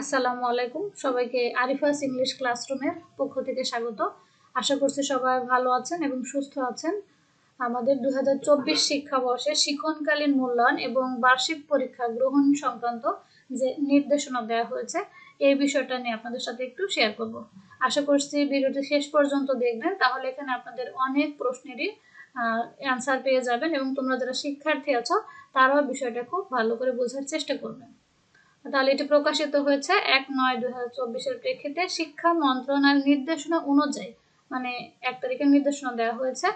আসসালামু আলাইকুম। সবাইকে আরিফাস ইংলিশ ক্লাসরুমের পক্ষ থেকে স্বাগত। আশা করছি সবাই ভালো আছেন এবং সুস্থ আছেন। আমাদের দু হাজার চব্বিশ শিক্ষাবর্ষে শিক্ষণকালীন মূল্যায়ন এবং বার্ষিক পরীক্ষা গ্রহণ সংক্রান্ত যে নির্দেশনা দেওয়া হয়েছে, এই বিষয়টা নিয়ে আপনাদের সাথে একটু শেয়ার করব। আশা করছি ভিডিওটি শেষ পর্যন্ত দেখবেন। তাহলে এখানে আপনাদের অনেক প্রশ্নেরই অ্যান্সার পেয়ে যাবেন এবং তোমরা যারা শিক্ষার্থী আছো, তারাও বিষয়টা খুব ভালো করে বোঝার চেষ্টা করবেন। তাহলে এটি প্রকাশিত হয়েছে এক নয় দুই হাজার চব্বিশের প্রেক্ষিতে। শিক্ষা মন্ত্রণালয়ের নির্দেশনা অনুযায়ী মানে এক তারিখের নির্দেশনা দেওয়া হয়েছে,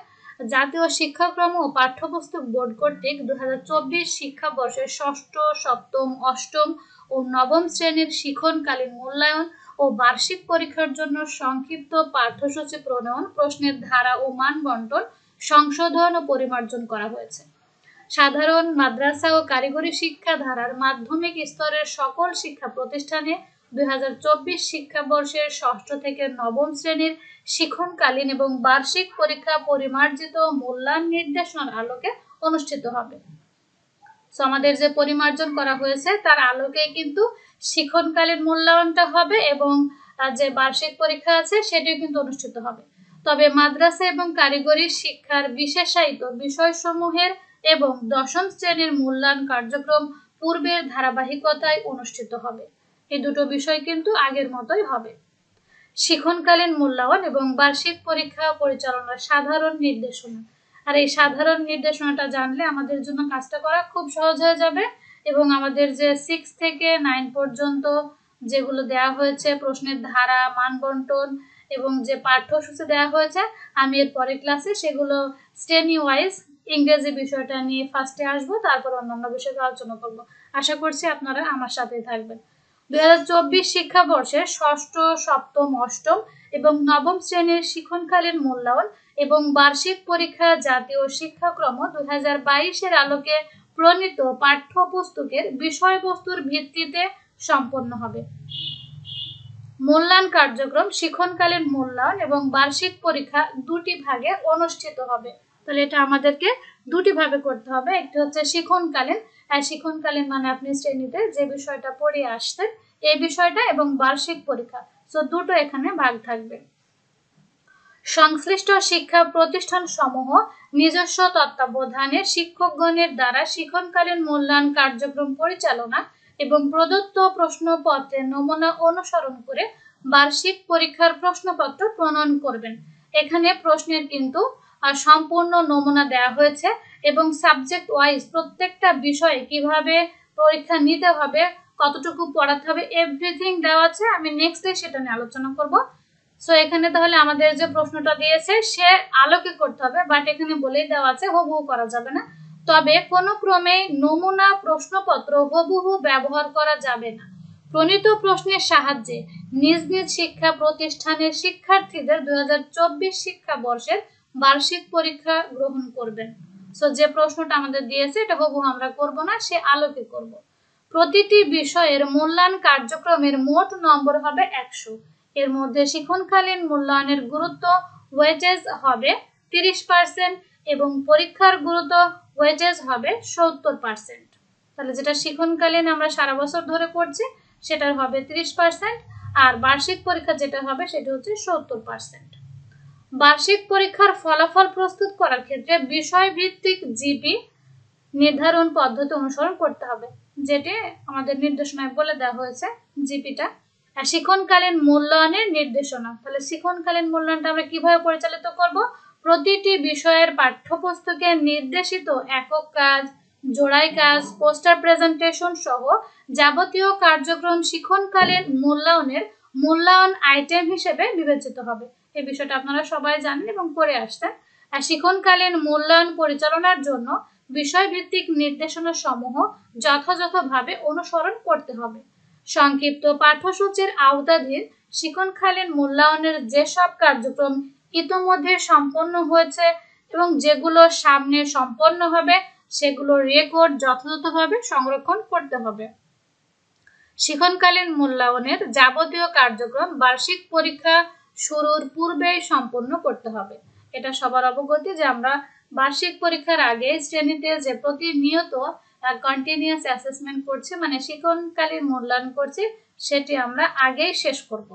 জাতীয় শিক্ষাক্রম ও পাঠ্যপুস্তক বোর্ড কর্তৃক দু হাজার চব্বিশ শিক্ষাবর্ষের ষষ্ঠ, সপ্তম, অষ্টম ও নবম শ্রেণির শিক্ষণকালীন মূল্যায়ন ও বার্ষিক পরীক্ষার জন্য সংক্ষিপ্ত পাঠ্যসূচি প্রণয়ন, প্রশ্নের ধারা ও মান বন্টন সংশোধন ও পরিমার্জন করা হয়েছে। সাধারণ মাদ্রাসা ও কারিগরি শিক্ষা ধারার মাধ্যমিক স্তরের সকল শিক্ষা প্রতিষ্ঠানে দুই হাজার চব্বিশ শিক্ষাবর্ষের ষষ্ঠ থেকে নবম শ্রেণির শিক্ষণকালীন এবং বার্ষিক পরীক্ষা পরিমার্জিত মূল্যায়ন নির্দেশনার আলোকে অনুষ্ঠিত হবে। আমাদের যে পরিমার্জন করা হয়েছে, তার আলোকে কিন্তু শিক্ষণকালীন মূল্যায়নটা হবে এবং যে বার্ষিক পরীক্ষা আছে, সেটিও কিন্তু অনুষ্ঠিত হবে। তবে মাদ্রাসা এবং কারিগরি শিক্ষার বিশেষায়িত বিষয়সমূহের এবং দশম শ্রেণির মূল্যায়ন কার্যক্রম পূর্বের ধারাবাহিকতায় অনুষ্ঠিত হবে। এই দুটো বিষয় কিন্তু আগের মতোই হবে। শিখনকালীন মূল্যায়ন এবং বার্ষিক পরীক্ষা পরিচালনার সাধারণ নির্দেশনা। আর এই সাধারণ নির্দেশনাটা জানলে আমাদের জন্য কাজটা করা খুব সহজ হয়ে যাবে এবং আমাদের যে সিক্স থেকে নাইন পর্যন্ত যেগুলো দেওয়া হয়েছে, প্রশ্নের ধারা, মানবন্টন এবং যে পাঠ্যসূচি দেওয়া হয়েছে, আমি এর পরের ক্লাসে সেগুলো শ্রেণি ওয়াইজ ইংরেজি বিষয়টা নিয়ে ফার্স্টে আসব, তারপর অন্যান্য বিষয়ে আলোচনা করব। আশা করছি আপনারা আমার সাথেই থাকবেন। দুই হাজার চব্বিশ শিক্ষাবর্ষে ষষ্ঠ, সপ্তম, অষ্টম এবং নবম শ্রেণির শিক্ষণকালীন মূল্যায়ন এবং বার্ষিক পরীক্ষা জাতীয় শিক্ষাক্রম দুই হাজার বাইশের আলোকে প্রণীত পাঠ্যপুস্তকের বিষয়বস্তুর ভিত্তিতে সম্পন্ন হবে। মূল্যায়ন কার্যক্রম শিক্ষণকালীন মূল্যায়ন এবং বার্ষিক পরীক্ষা দুটি ভাগে অনুষ্ঠিত হবে। তাহলে এটা আমাদেরকে দুটি ভাবে করতে হবে। একটি হচ্ছে শিক্ষণকালীন শিখনকালীন মানে আপনি শ্রেণীতে যে বিষয়টা পড়ে আসতেন এই বিষয়টা এবং বার্ষিক পরীক্ষা। সো দুটো এখানে ভাগ থাকবে। সংশ্লিষ্ট শিক্ষা প্রতিষ্ঠান সমূহ নিজস্ব তত্ত্বাবধানে শিক্ষকগণের দ্বারা শিখনকালীন মূল্যায়ন কার্যক্রম পরিচালনা এবং প্রদত্ত প্রশ্নপত্রের নমুনা অনুসরণ করে বার্ষিক পরীক্ষার প্রশ্নপত্র প্রণয়ন করবেন। এখানে প্রশ্নের কিন্তু সম্পূর্ণ নমুনা দেওয়া হয়েছে এবং সাবজেক্ট ওয়াইজ প্রত্যেকটা বিষয়ে কীভাবে পরীক্ষা নিতে হবে, কতটুকু পড়াতে হবে এভরিথিং দেওয়া আছে। আমি নেক্সট ডে সেটা নিয়ে আলোচনা করব। সো এখানে তাহলে আমাদের যে প্রশ্নটা দিয়েছে, সে আলোকে করতে হবে বাট এখানে বলেই দেওয়া আছে, হুবহু করা যাবে না। তবে কোনো ক্রমে নমুনা প্রশ্নপত্র হুবহু ব্যবহার করা যাবে না। প্রণীত প্রশ্নের সাহায্যে নিজ নিজ শিক্ষা প্রতিষ্ঠানের শিক্ষার্থীদের দুই হাজার চব্বিশ শিক্ষাবর্ষের বার্ষিক পরীক্ষা গ্রহণ করবেন। সো যে প্রশ্নটা আমাদের দিয়েছে, এটা হবু আমরা করব না, সে আলোকে করব। প্রতিটি বিষয়ের মূল্যায়ন কার্যক্রমের মোট নম্বর হবে একশো। এর মধ্যে শিক্ষণকালীন মূল্যায়নের গুরুত্ব ওয়েজেস হবে তিরিশ পার্সেন্ট এবং পরীক্ষার গুরুত্ব ওয়েজেস হবে সত্তর পার্সেন্ট তাহলে যেটা শিক্ষণকালীন আমরা সারা বছর ধরে করছি, সেটার হবে তিরিশ পার্সেন্ট আর বার্ষিক পরীক্ষা যেটা হবে, সেটা হচ্ছে সত্তর পার্সেন্ট বার্ষিক পরীক্ষার ফলাফল প্রস্তুত করার ক্ষেত্রে বিষয় ভিত্তিক জিপি নির্ধারণ পদ্ধতি অনুসরণ করতে হবে, যেটি আমাদের নির্দেশনায় বলে দেওয়া হয়েছে জিপিটা। আর শিক্ষণকালীন মূল্যায়নের নির্দেশনা, তাহলে শিক্ষণকালীন মূল্যায়নটা আমরা কীভাবে পরিচালিত করব? প্রতিটি বিষয়ের পাঠ্যপুস্তকে নির্দেশিত একক কাজ, জোড়াই কাজ, পোস্টার প্রেজেন্টেশন সহ যাবতীয় কার্যক্রম শিক্ষণকালীন মূল্যায়নের মূল্যায়ন আইটেম হিসেবে বিবেচিত হবে। এই বিষয়টা আপনারা সবাই জানেন এবং করে আসতেন। আর শিক্ষণকালীন মূল্যায়ন পরিচালনার জন্য বিষয়ভিত্তিক নির্দেশনা সমূহ যথাযথভাবে অনুসরণ করতে হবে। সংক্ষিপ্ত পাঠ্যসূচির আওতাধীন শিক্ষণকালীন মূল্যায়নের যেসব কার্যক্রম ইতোমধ্যে সম্পন্ন হয়েছে এবং যেগুলো সামনে সম্পন্ন হবে, সেগুলো রেকর্ড যথাযথভাবে সংরক্ষণ করতে হবে। শিক্ষণকালীন মূল্যায়নের যাবতীয় কার্যক্রম বার্ষিক পরীক্ষা শুরুর পূর্বেই সম্পন্ন করতে হবে। এটা সবার অবগতি যে আমরা বার্ষিক পরীক্ষার আগে শ্রেণীতে যে প্রতিনিয়ত কন্টিনিউয়াস অ্যাসেসমেন্ট করছে মানে শিক্ষণকালীন মূল্যায়ন করছি, সেটি আমরা আগেই শেষ করব।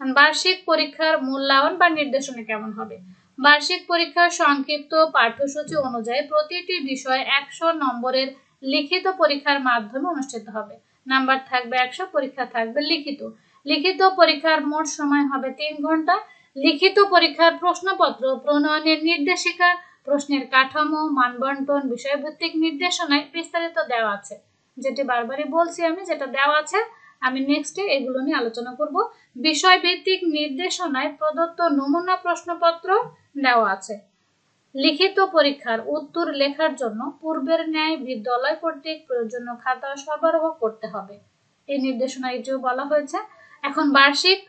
বার্ষিক পরীক্ষার মূল্যায়ন বা নির্দেশনা কেমন হবে? বার্ষিক পরীক্ষার সংক্ষিপ্ত পাঠ্যসূচি অনুযায়ী প্রতিটি বিষয় একশো নম্বরের লিখিত পরীক্ষার মাধ্যমে অনুষ্ঠিত হবে। নাম্বার থাকবে একশো, পরীক্ষা থাকবে লিখিত। লিখিত পরীক্ষার মোট সময় হবে তিন ঘণ্টা। লিখিত পরীক্ষার প্রশ্নপত্র, প্রণয়নের নির্দেশিকা, প্রশ্নের কাঠামো, মানবন্টন বিষয়ভিত্তিক নির্দেশনায় বিস্তারিত দেওয়া আছে। যেটি বারবারই বলছি আমি, যেটা দেওয়া আছে, আমি নেক্সটে এগুলো নিয়ে আলোচনা করব। বিষয়ভিত্তিক নির্দেশনায় প্রদত্ত নমুনা প্রশ্নপত্র দেওয়া আছে। লিখিত পরীক্ষার উত্তর লেখার জন্য পূর্বের ন্যায় বিদ্যালয় কর্তৃক প্রয়োজনীয় খাতা সরবরাহ করতে হবে। এই নির্দেশনা এটিও বলা হয়েছে এখন বার্ষিক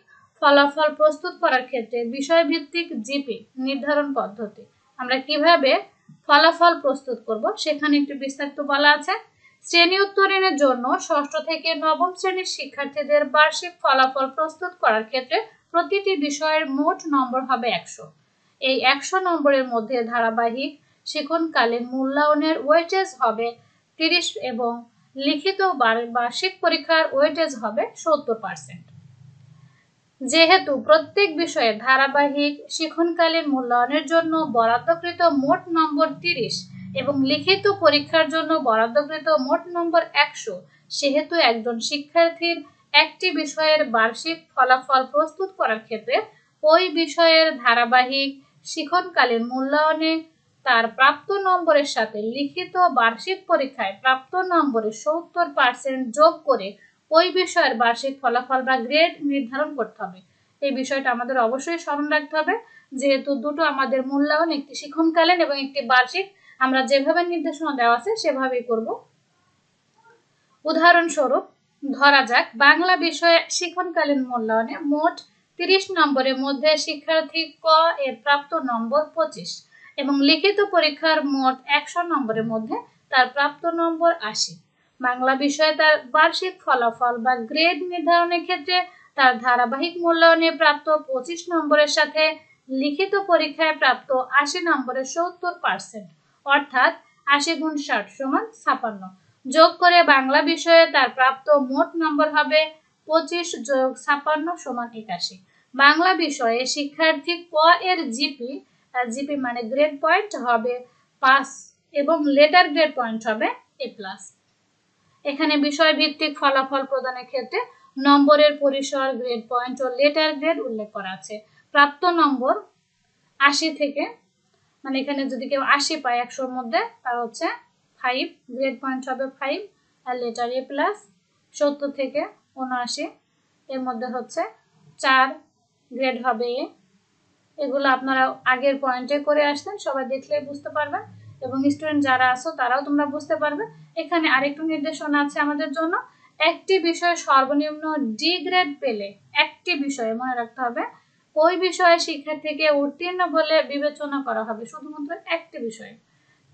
ফলাফল প্রস্তুত করার ক্ষেত্রে বিষয়ভিত্তিক জিপি নির্ধারণ পদ্ধতি। আমরা কীভাবে ফলাফল প্রস্তুত করব সেখানে একটু বিস্তারিত বলা আছে। শ্রেণি উত্তরণের জন্য ষষ্ঠ থেকে নবম শ্রেণির শিক্ষার্থীদের বার্ষিক ফলাফল প্রস্তুত করার ক্ষেত্রে প্রতিটি বিষয়ের মোট নম্বর হবে একশো। এই একশো নম্বরের মধ্যে ধারাবাহিক শিক্ষণকালীন মূল্যায়নের ওয়েটেজ হবে তিরিশ এবং লিখিত বার্ষিক পরীক্ষার ওয়েটেজ হবে সত্তর পার্সেন্ট। যেহেতু প্রত্যেক বিষয়ে ধারাবাহিক শিক্ষণকালীন মূল্যায়নের জন্য বরাদ্দকৃত মোট নম্বর তিরিশ এবং লিখিত পরীক্ষার জন্য বরাদ্দকৃত মোট নম্বর একশো, সেহেতু একজন শিক্ষার্থীর একটি বিষয়ের বার্ষিক ফলাফল প্রস্তুত করার ক্ষেত্রে ওই বিষয়ের ধারাবাহিক শিক্ষণকালীন মূল্যায়নে তার প্রাপ্ত নম্বরের সাথে লিখিত বার্ষিক পরীক্ষায় প্রাপ্ত নম্বরের সত্তর পার্সেন্ট যোগ করে ওই বিষয়ের বার্ষিক ফলাফল বা গ্রেড নির্ধারণ করতে হবে। এই বিষয়টা আমাদের অবশ্যই স্মরণ রাখতে হবে। যেহেতু দুটো আমাদের মূল্যায়ন, একটি শিক্ষণকালীন এবং একটি বার্ষিক, আমরা যেভাবে নির্দেশনা দেওয়া আছে সেভাবেই করব। উদাহরণস্বরূপ, ধরা যাক, বাংলা বিষয়ে শিক্ষণকালীন মূল্যায়নে মোট তিরিশ নম্বরের মধ্যে শিক্ষার্থী ক এর প্রাপ্ত নম্বর পঁচিশ এবং লিখিত পরীক্ষার মোট একশো নম্বরের মধ্যে তার প্রাপ্ত নম্বর আশি। বাংলা বিষয়ে তার বার্ষিক ফলাফল বা গ্রেড নির্ধারণের ক্ষেত্রে তার ধারাবাহিক মূল্যায়নে প্রাপ্ত পঁচিশ নম্বরের সাথে লিখিত পরীক্ষায় প্রাপ্ত আশি নম্বরের সত্তর পার্সেন্ট অর্থাৎ আশি গুণ ষাট সমান ছাপান্ন। যোগ করে বাংলা বিষয়ে তার প্রাপ্ত মোট নম্বর হবে পঁচিশ যোগ ছাপান্ন সমান একাশি। বাংলা বিষয়ে শিক্ষার্থী ক এর জিপি জিপি মানে গ্রেড পয়েন্ট হবে পাস এবং লেটার গ্রেড পয়েন্ট হবে এ প্লাস এখানে বিষয় ভিত্তিক ফলাফল প্রদানের ক্ষেত্রে নম্বরের পরিসর গ্রেড পয়েন্ট ও লেটার গ্রেড উল্লেখ করা আছে। প্রাপ্ত নম্বর আশি থেকে মানে এখানে যদি কেউ আশি পায় একশোর মধ্যে, তার হচ্ছে ফাইভ গ্রেড পয়েন্ট হবে ফাইভ আর লেটার এ প্লাস সত্তর থেকে উনআশি, এর মধ্যে হচ্ছে চার গ্রেড হবে এ এগুলো আপনারা আগের পয়েন্টে করে আসতেন সবাই দেখলে বুঝতে পারবেন। এবং স্টুডেন্ট যারা আছো, তারাও তোমরা বুঝতে পারবে। এখানে আরেকটু নির্দেশনা আছে আমাদের জন্য। একটি বিষয়ে সর্বনিম্ন ডি গ্রেড পেলে, একটি বিষয়ে মনে রাখতে হবে, ওই বিষয়ে শিক্ষার্থীকে উত্তীর্ণ বলে বিবেচনা করা হবে, শুধুমাত্র একটি বিষয়ে।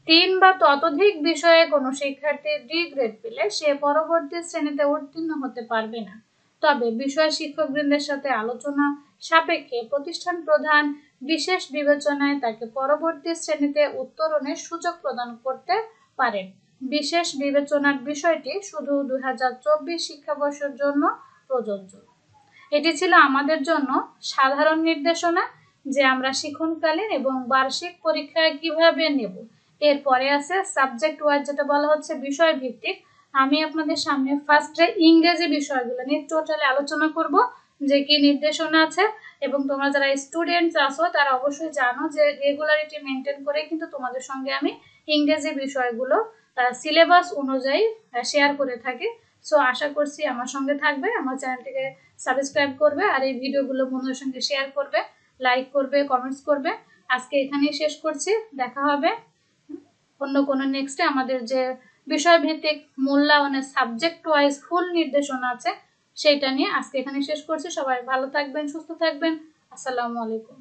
তিন বা ততোধিক বিষয়ে কোনো শিক্ষার্থী ডি গ্রেড পেলে সে পরবর্তী শ্রেণীতে উত্তীর্ণ হতে পারবে না। তবে বিষয় শিক্ষকবৃন্দের সাথে আলোচনা সাপেক্ষে প্রতিষ্ঠান প্রধান বিশেষ বিবেচনায় তাকে পরবর্তী শ্রেণীতে উত্তরণের সুযোগ প্রদান করতে পারেন। বিশেষ বিবেচনার বিষয়টি শুধু দুই হাজার চব্বিশ শিক্ষাবর্ষের জন্য প্রযোজ্য। এটি ছিল আমাদের জন্য সাধারণ নির্দেশনা যে আমরা শিক্ষণকালীন এবং বার্ষিক পরীক্ষায় কীভাবে নেব। এরপরে আছে সাবজেক্ট ওয়াইজ যেটা বলা হচ্ছে বিষয় ভিত্তিক আমি আপনাদের সামনে ফার্স্টে ইংরেজি বিষয়গুলো নিয়ে টোটালি আলোচনা করব। যে কি নির্দেশনা আছে এবং তোমরা যারা স্টুডেন্টস আছো, তারা অবশ্যই জানো যে রেগুলারিটি মেনটেন করে কিন্তু তোমাদের সঙ্গে আমি ইংরেজি বিষয়গুলো সিলেবাস অনুযায়ী শেয়ার করে থাকি। সো আশা করছি আমার সঙ্গে থাকবে, আমার চ্যানেলটিকে সাবস্ক্রাইব করবে আর এই ভিডিওগুলো বন্ধুদের সঙ্গে শেয়ার করবে লাইক করবে কমেন্টস করবে। আজকে এখানেই শেষ করছি, দেখা হবে। অন্য কোনো নেক্সটে আমাদের যে বিষয়ভিত্তিক মূল্যায়নের সাবজেক্ট ওয়াইজ ফুল নির্দেশনা আছে সেইটা নিয়ে আজকে এখানে শেষ করছি। সবাই ভালো থাকবেন সুস্থ থাকবেন। আসসালামু আলাইকুম।